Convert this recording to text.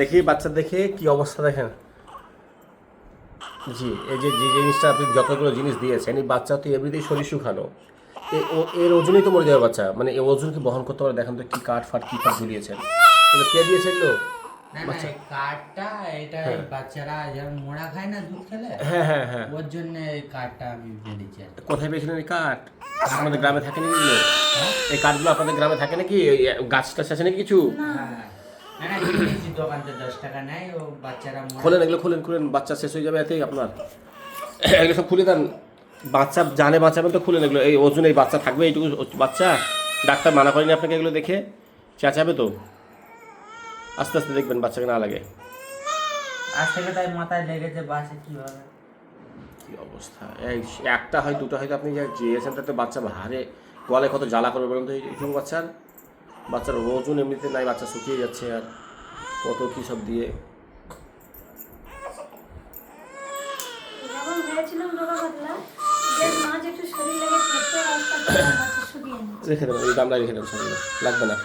দেখি বাচ্চা দেখে কি অবস্থা দেখেন। জি এই যে যে জিনিসটা আপনি যতগুলো জিনিস দিয়েছেন এই বাচ্চা তো এমনিতেই শরীর শুকানো। এর ওজনেই তো মরে যাবে বাচ্চা। মানে এই ওজনকে বহন করতে পারে? দেখেন তো কি কাঠ ফাট কি ফাট ঝুলিয়েছেন এগুলো কে দিয়েছে এগুলো না না এটা বাচ্চারা যেমন মোড়া খায় না দুধ খেলে হ্যাঁ হ্যাঁ হ্যাঁ। ওর জন্য এই কার্ডটা আমি বেরিয়েছি কোথায় পেয়েছিলেন এই কাঠ? আপনাদের গ্রামে থাকে নাকি এই কাঠগুলো আপনাদের গ্রামে থাকে নাকি? গাছ টাছ আছে নাকি কিছু? হ্যাঁ খোলেন এগুলো খুলেন খুলেন বাচ্চা শেষ হয়ে যাবে এতেই আপনার। এগুলো সব খুলে দেন। বাচ্চা জানে বাঁচাবেন তো খুলেন এগুলো। এই ওজন এই বাচ্চা থাকবে এইটুকু বাচ্চা। ডাক্তার মানা করেনি আপনাকে এগুলো দেখে? চেঁচাবে তো? আস্তে আস্তে দেখবেন বাচ্চাকে না লাগে। আজ থেকে তাই মাথায় লেগেছে বাসে কীভাবে কি অবস্থা? এই একটা হয় দুটো হয়তো আপনি যে জিএসএম তাতে বাচ্চা হারে গলে কত জ্বালা করবে বলুন তো এইটুকু বাচ্চার? বাচ্চার ওজন এমনিতে নাই বাচ্চা শুকিয়ে যাচ্ছে আর কত কী সব দিয়ে। রেখে দেবেন এই গামলা রেখে দেবেন লাগবে না।